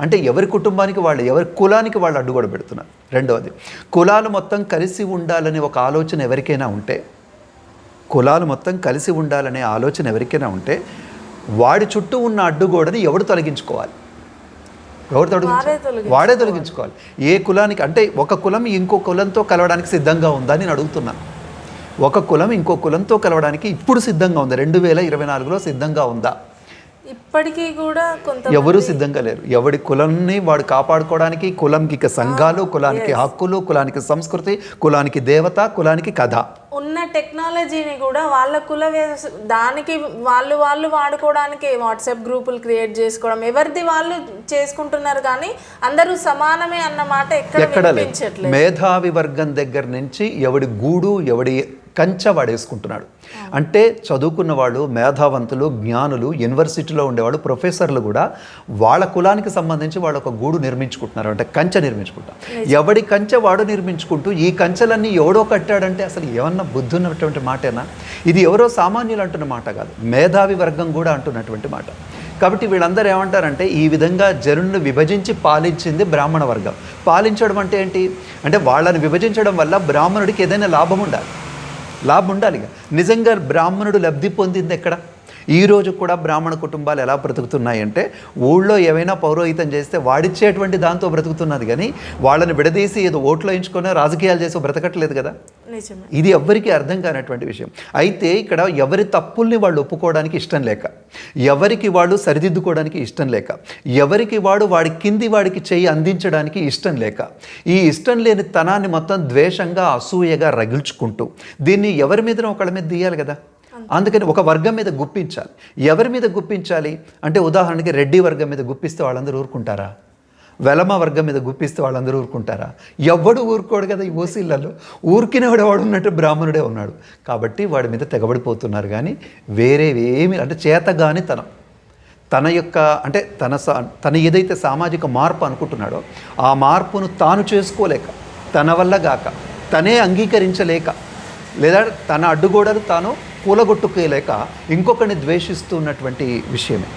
అంటే ఎవరి కుటుంబానికి వాళ్ళు ఎవరి కులానికి వాళ్ళు అడ్డుగోడ పెడుతున్నారు. రెండవది కులాలు మొత్తం కలిసి ఉండాలనే ఒక ఆలోచన ఎవరికైనా ఉంటే కులాలు మొత్తం కలిసి ఉండాలనే ఆలోచన ఎవరికైనా ఉంటే వాడి చుట్టూ ఉన్న అడ్డుగోడని ఎవడు తొలగించుకోవాలి? ఎవరు తొలగించుకోవాలి. వాడే తొలగించుకోవాలి. ఏ కులానికి అంటే ఒక కులం ఇంకో కులంతో కలవడానికి సిద్ధంగా ఉందా అని నేను అడుగుతున్నాను ఒక కులం ఇంకో కులంతో కలవడానికి ఇప్పుడు సిద్ధంగా ఉందా? రెండు వేల ఇరవై నాలుగులో సిద్ధంగా ఉందా? ఇప్పటికీ కూడా కొంత ఎవరు సిద్ధంగా లేరు. ఎవడి కులాన్ని వాడు కాపాడుకోవడానికి కులంకి సంఘాలు కులానికి హక్కులు కులానికి సంస్కృతి కులానికి దేవత కులానికి కథ. ఉన్న టెక్నాలజీని కూడా వాళ్ళ కుల వ్యవస్థ దానికి వాళ్ళు వాళ్ళు వాడుకోవడానికి వాట్సాప్ గ్రూపులు క్రియేట్ చేసుకోవడం. ఎవరిది వాళ్ళు చేసుకుంటున్నారు కానీ అందరూ సమానమే అన్న మాట ఎక్కడ మేధావి వర్గం దగ్గర నుంచి ఎవడి గూడు ఎవడి కంచె వాడేసుకుంటున్నాడు అంటే చదువుకున్న వాళ్ళు మేధావంతులు జ్ఞానులు యూనివర్సిటీలో ఉండేవాళ్ళు ప్రొఫెసర్లు కూడా వాళ్ళ కులానికి సంబంధించి వాళ్ళు ఒక గూడు నిర్మించుకుంటున్నారు. అంటే కంచె నిర్మించుకుంటారు ఎవడి కంచె వాడు నిర్మించుకుంటూ ఈ కంచెలన్నీ ఎవడో కట్టాడంటే అసలు ఏమన్నా బుద్ధి ఉన్నటువంటి మాటేనా? ఇది ఎవరో సామాన్యులు అంటున్న మాట కాదు. మేధావి వర్గం కూడా అంటున్నటువంటి మాట. కాబట్టి వీళ్ళందరూ ఏమంటారంటే ఈ విధంగా జనులను విభజించి పాలించింది బ్రాహ్మణ వర్గం. పాలించడం అంటే ఏంటి? అంటే వాళ్ళని విభజించడం వల్ల బ్రాహ్మణుడికి ఏదైనా లాభం ఉండాలి. లాభం ఉండాలి ఇక. నిజంగా బ్రాహ్మణుడు లబ్ధి పొందింది ఎక్కడ ఈ రోజు కూడా బ్రాహ్మణ కుటుంబాలు ఎలా బ్రతుకుతున్నాయంటే ఊళ్ళో ఏమైనా పౌరోహితం చేస్తే వాడిచ్చేటువంటి దాంతో బ్రతుకుతున్నది కానీ వాళ్ళని విడదీసి ఏదో ఓట్లు వేయించుకొని రాజకీయాలు చేసి బ్రతకట్లేదు కదా? ఇది ఎవ్వరికీ అర్థం కానటువంటి విషయం. అయితే ఇక్కడ ఎవరి తప్పుల్ని వాళ్ళు ఒప్పుకోవడానికి ఇష్టం లేక ఎవరికి వాళ్ళు సరిదిద్దుకోవడానికి ఇష్టం లేక ఎవరికి వాడు వాడి కింది వాడికి చెయ్యి అందించడానికి ఇష్టం లేక ఈ ఇష్టం లేని తనాన్ని మొత్తం ద్వేషంగా అసూయగా రగిల్చుకుంటూ దీన్ని ఎవరి మీద ఒకళ్ళ మీద తీయాలి కదా? అందుకని ఒక వర్గం మీద గుప్పించాలి. ఎవరి మీద గుప్పించాలి? అంటే ఉదాహరణకి రెడ్డి వర్గం మీద గుప్పిస్తే వాళ్ళందరూ ఊరుకుంటారా? వెలమ వర్గం మీద గుప్పిస్తే వాళ్ళందరూ ఊరుకుంటారా? ఎవ్వడు ఊరుకోడు కదా ఈ ఓసీలలో. ఊరికినవాడు వాడు ఉన్నట్టు బ్రాహ్మణుడే ఉన్నాడు. కాబట్టి వాడి మీద తెగబడిపోతున్నారు కానీ వేరే ఏమి అంటే చేతగాని తనం తన యొక్క అంటే తన తన ఏదైతే సామాజిక మార్పు అనుకుంటున్నాడో ఆ మార్పును తాను చేసుకోలేక తన వల్ల గాక తనే అంగీకరించలేక లేదా తన అడ్డుగోడలు తాను కూలగొట్టుకోలేక ఇంకొకరిని ద్వేషిస్తున్నటువంటి విషయమే.